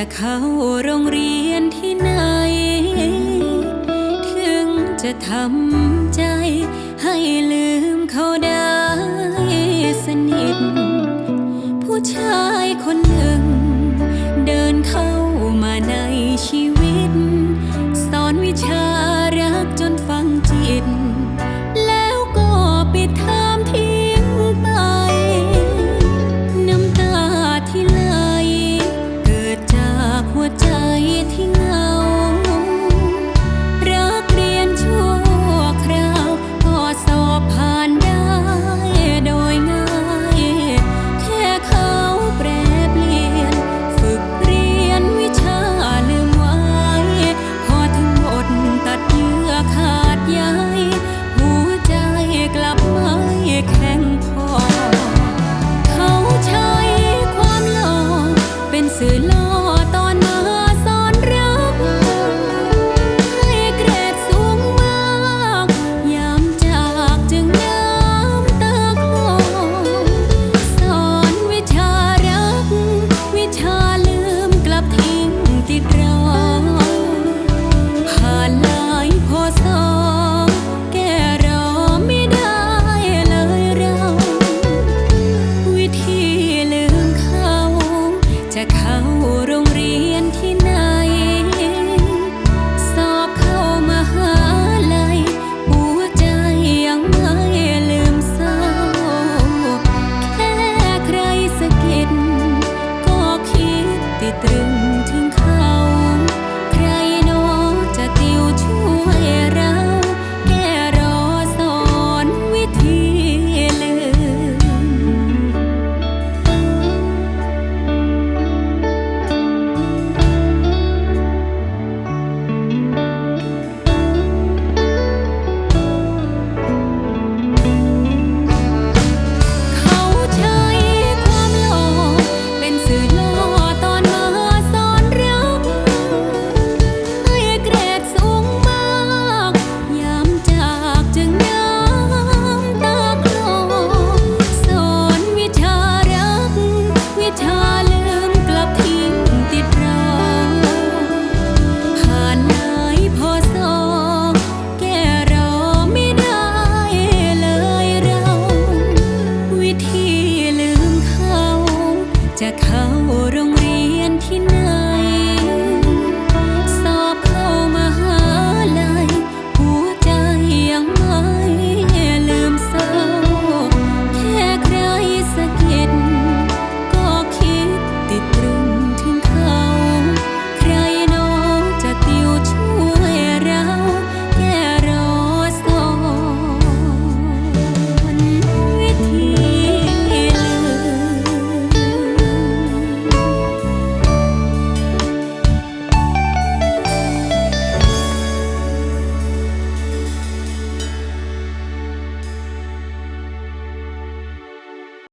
จะเข้าโรงเรียนที่ไหน ถึงจะทำใจให้ลืมเขาได้